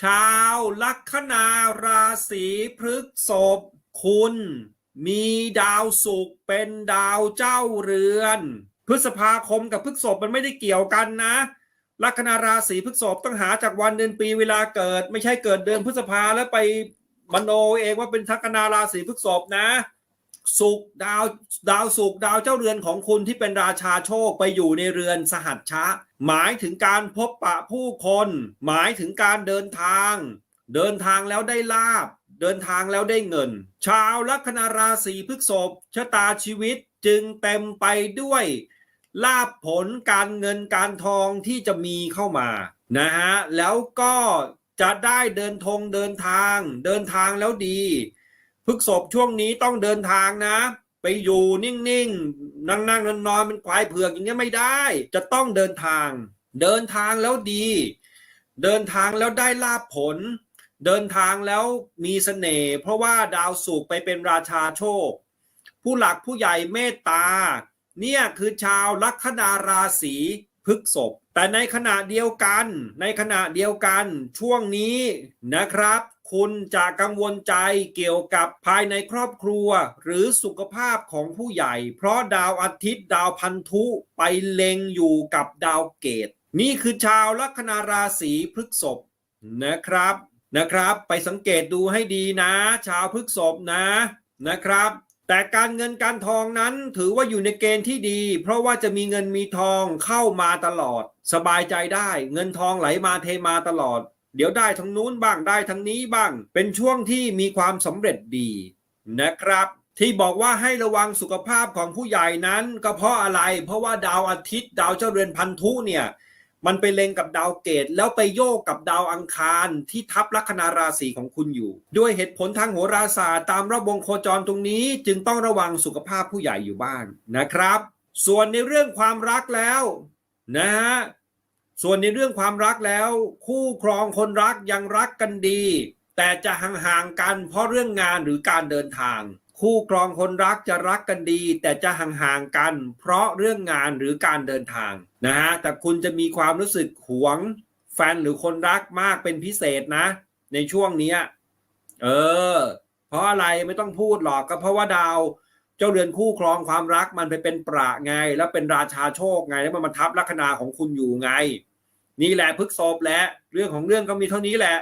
ชาวลัคนาราศีพฤกษภคุณ มีดาวศุกร์เป็นดาวเจ้าเรือน พฤษภาคมกับพฤกษภมันไม่ได้เกี่ยวกันนะ ลัคนาราศีพฤกษภต้องหาจากวันเดือนปีเวลาเกิด ไม่ใช่เกิดเดือนพฤษภาแล้วไปมโนเองว่าเป็นลัคนาราศีพฤกษภนะ สุกดาวดาวสุกดาวเจ้าเรือนของคุณที่เป็นราชาโชคไปอยู่ในเรือนสหัชชะ หมายถึงการพบปะผู้คน หมายถึงการเดินทาง เดินทางแล้วได้ลาบ เดินทางแล้วได้เงิน ชาวลัคนาราศีพฤษภชะตาชีวิตจึงเต็มไปด้วย ลาบผลการเงินการทองที่จะมีเข้ามานะฮะแล้วก็จะได้เดินทงเดินทาง เดินทางแล้วดี พฤกษบช่วงนี้ต้องเดินทางนะ ไปอยู่นิ่งๆ นั่งนั่งนอนๆเป็นควายเผือกอย่างเงี้ยไม่ได้ จะต้องเดินทาง เดินทางแล้วดี เดินทางแล้วได้ลาบผล เดินทางแล้วมีเสน่ห์เพราะว่าดาวศุกร์ไปเป็นราชาโชค ผู้หลักผู้ใหญ่เมตตา เนี่ยคือชาวลัคนาราศีพฤษภแต่ในขณะเดียวกัน ในขณะเดียวกันช่วงนี้นะครับ คุณจะกังวลใจเกี่ยวกับภายในครอบครัว หรือสุขภาพของผู้ใหญ่ เพราะดาวอาทิตย์ดาวพันธุไปเล็งอยู่กับดาวเกต นี่คือชาวลัคนาราศีพฤษภนะครับนะครับ ไปสังเกตดูให้ดีนะ ชาวพฤษภนะนะครับ แต่การเงินการทองนั้นถือว่าอยู่ในเกณฑ์ที่ดี เพราะว่าจะมีเงินมีทองเข้ามาตลอด สบายใจได้ เงินทองไหลมาเทมาตลอด เดี๋ยวได้ทั้งนู้นบ้างได้ทั้งนี้บ้าง เป็นช่วงที่มีความสำเร็จดีนะครับ ที่บอกว่าให้ระวังสุขภาพของผู้ใหญ่นั้น ก็เพราะอะไร เพราะว่าดาวอาทิตย์ ดาวเจ้าเรือนพันธุเนี่ยมันไปเล็งกับดาวเกตแล้วไปโยกกับดาวอังคารที่ทับลัคนาราศีของคุณอยู่ ด้วยเหตุผลทางโหราศาสตร์ตามระบบวงโคจรตรงนี้ จึงต้องระวังสุขภาพผู้ใหญ่อยู่บ้างนะครับ ส่วนในเรื่องความรักแล้วนะฮะ ส่วนในเรื่องความรักแล้ว คู่ครองคนรักยังรักกันดี แต่จะห่างๆกันเพราะเรื่องงานหรือการเดินทาง คู่ครองคนรักจะรักกันดี แต่จะห่างๆกัน เพราะเรื่องงานหรือการเดินทางนะฮะแต่คุณจะมีความรู้สึกหวง แฟนหรือคนรักมากเป็นพิเศษนะ ในช่วงนี้เออ เพราะอะไรไม่ต้องพูดหรอกก็เพราะว่าดาว เจ้าเรือนคู่ครองความรักมันไปเป็นประไง แล้วเป็นราชาโชคไง แล้วมันมาทับลัคนาของคุณอยู่ไง นี่แหละพฤกษบและ เรื่องของเรื่องก็มีเท่านี้แหละ